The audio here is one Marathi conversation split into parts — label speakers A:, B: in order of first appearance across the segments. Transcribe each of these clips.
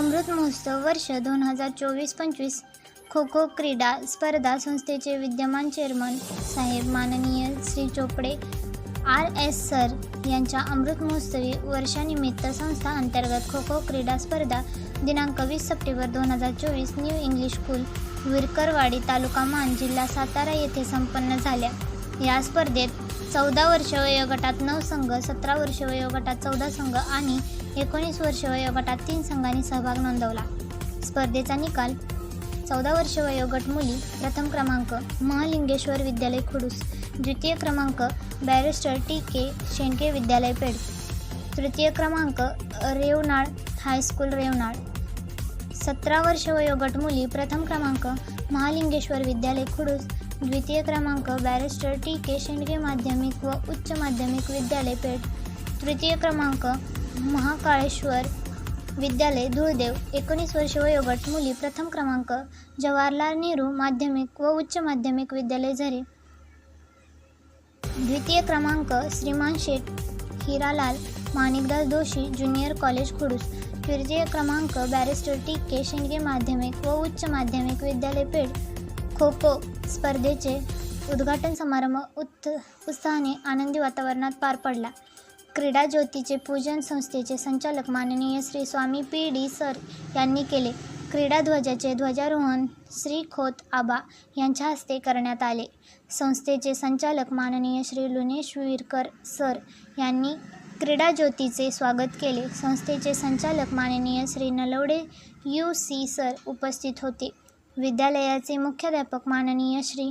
A: अमृत महोत्सव वर्ष दोन हजार चोवीस पंचवीस खो खो क्रीडा स्पर्धा संस्थेचे विद्यमान चेअरमन साहेब माननीय Shri Chopade R S sir यांच्या अमृत महोत्सवी वर्षानिमित्त संस्था अंतर्गत खो खो क्रीडा स्पर्धा दिनांक वीस सप्टेंबर दोन हजार चोवीस new English school Virkarwadi taluka Maan जिल्हा सातारा येथे संपन्न झाल्या. या स्पर्धेत चौदा वर्ष वयोगटात नऊ संघ सतरा वर्ष वयोगटात चौदा संघ आणि एकोणीस वर्ष वयोगटात तीन संघांनी सहभाग नोंदवला. स्पर्धेचा निकाल चौदा वर्ष वयोगट मुली प्रथम क्रमांक महालिंगेश्वर विद्यालय खुडूस द्वितीय क्रमांक बॅरिस्टर टी के शेंडके विद्यालय पेड तृतीय क्रमांक रेवनाळ हायस्कूल रेवनाळ. सतरा वर्ष वयोगट मुली प्रथम क्रमांक महालिंगेश्वर विद्यालय खुडूस द्वितीय क्रमांक बॅरिस्टर टी के शेंडगे माध्यमिक व उच्च माध्यमिक विद्यालय पेठ. तृतीय क्रमांक महाकाळेश्वर विद्यालय धुळदेव एकोणीस वर्ष वयोगट मुली प्रथम क्रमांक जवाहरलाल नेहरू माध्यमिक व उच्च माध्यमिक विद्यालय झरे. द्वितीय क्रमांक श्रीमान शेठ हिरालाल माणिकदास दोशी ज्युनियर कॉलेज खुडूस. तृतीय क्रमांक बॅरिस्टर टी. के. शेंडगे माध्यमिक व उच्च माध्यमिक विद्यालय पेठ खो खो स्पर्धेचे उद्घाटन समारंभ उत्त उत्साहाने आनंदी वातावरणात पार पडला. क्रीडा ज्योतीचे पूजन संस्थेचे संचालक माननीय Shri Swami P. D. Sir यांनी केले. क्रीडा ध्वजाचे ध्वजारोहण श्री खोत आबा यांच्या हस्ते करण्यात आले. संस्थेचे संचालक माननीय श्री लुनेश विरकर सर यांनी क्रीडा ज्योतीचे स्वागत केले. संस्थेचे संचालक माननीय Shri Nalawade U. C. Sir उपस्थित होते. विद्यालयाचे मुख्याध्यापक माननीय Shri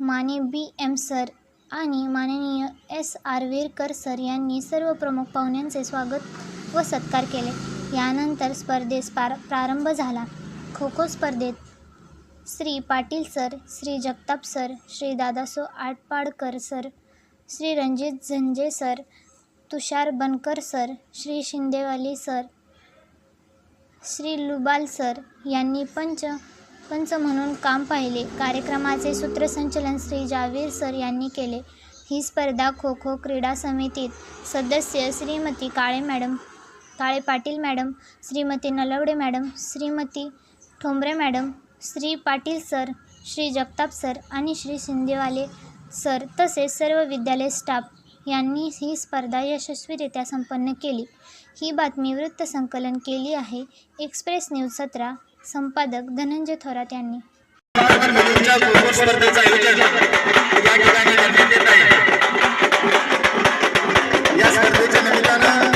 A: Mane B. M. Sir आणि माननीय एस. आर. विरकर सर यांनी सर्व प्रमुख पाहुण्यांचे स्वागत व सत्कार केले. यानंतर स्पर्धेस पार प्रारंभ झाला. खो खो स्पर्धेत Shri Patil sir Shri Jagtap sir Shri Dadaso Atpadkar sir Shri Ranjit Zanje sir Tushar Bankar sir Shri Shindewali sir Shri Lubal sir यांनी पंच पंच म्हणून काम पाहिले. कार्यक्रमाचे सूत्रसंचलन श्री जावीर सर यांनी केले. ही स्पर्धा खो खो क्रीडा समितीत सदस्य Shrimati Kale madam Kale Patil madam Shrimati Nalawade madam Shrimati Thombare madam Shri Patil sir Shri Jagtap sir आणि श्री शिंदेवाले सर तसेच सर्व विद्यालय स्टाफ यांनी ही स्पर्धा यशस्वीरित्या संपन्न केली. ही बातमी वृत्तसंकलन केली आहे एक्सप्रेस न्यूज सतरा संपादक धनंजय थोरात यांनी.
B: या स्पर्धेच्या निमित्तानं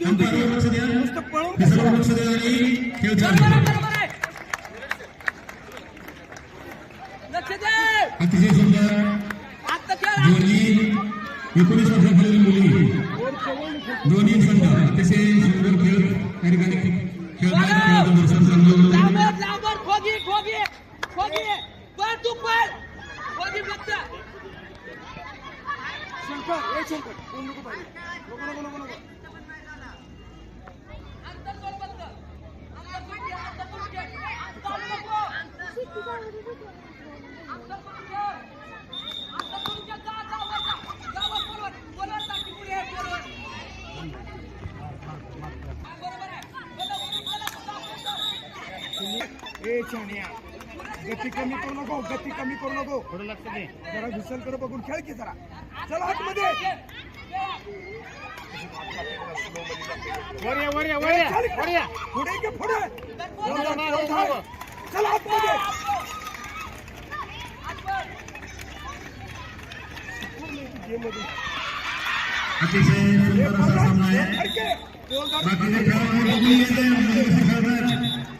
C: का पाचच सलकडे लक्ष देऊन दे की. नुसतं पळून
D: अतिशय सुंदर. दोन्ही एकोणीस वर्षाखालील मुली. दोन्ही संघ अतिशय सुंदर खेळ त्या ठिकाणी
C: शंकर गती कमी करू नको गती कमी करू नको. थोडं लक्ष दे. जरा घुसलकडे बघून खेळ की जरा. चला आतमध्ये
E: वर या वर या वर या वर या.
C: पुढे की पुढे. चला आतमध्ये गेम मध्ये
D: अतिशय सुंदर असा सामना आहे. बाकीचे खेळाडू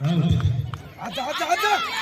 C: 嗯好
D: 的
C: 好的好
D: 的